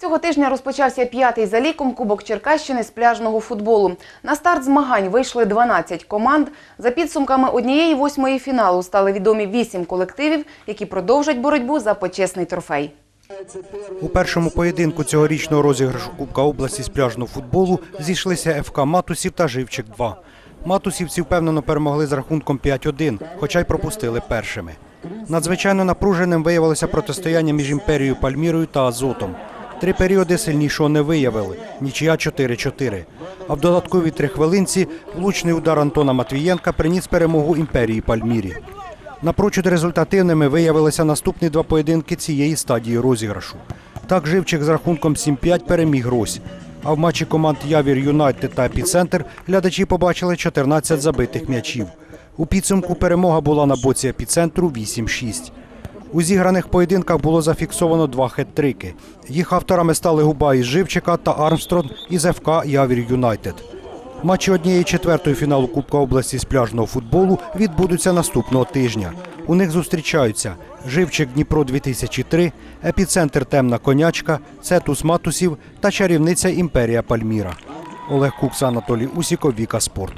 Цього тижня розпочався п'ятий за ліком Кубок Черкащини з пляжного футболу. На старт змагань вийшли 12 команд. За підсумками однієї восьмої фіналу стали відомі вісім колективів, які продовжать боротьбу за почесний трофей. У першому поєдинку цьогорічного розіграшу Кубка області з пляжного футболу зійшлися ФК Матусів та Живчик-2. Матусівці впевнено перемогли з рахунком 5-1, хоча й пропустили першими. Надзвичайно напруженим виявилося протистояння між імперією Пальмірою та Азотом. Три періоди сильнішого не виявили – нічия 4-4. А в додатковій три хвилинці влучний удар Антона Матвієнка приніс перемогу імперії Пальмірі. Напрочуд результативними виявилися наступні два поєдинки цієї стадії розіграшу. Так Живчик з рахунком 7-5 переміг Рось. А в матчі команд Явір Юнайтед та Епіцентр глядачі побачили 14 забитих м'ячів. У підсумку перемога була на боці епіцентру 8-6. У зіграних поєдинках було зафіксовано два хет-трики. Їх авторами стали Губа із Живчика та Армстронг із ФК Явір Юнайтед. Матчі однієї четвертої фіналу Кубка області з пляжного футболу відбудуться наступного тижня. У них зустрічаються Живчик Дніпро 2003, епіцентр Темна Конячка, Цетус Матусів та чарівниця Імперія Пальміра. Олег Кукса, Анатолій Усіков, Віка Спорт.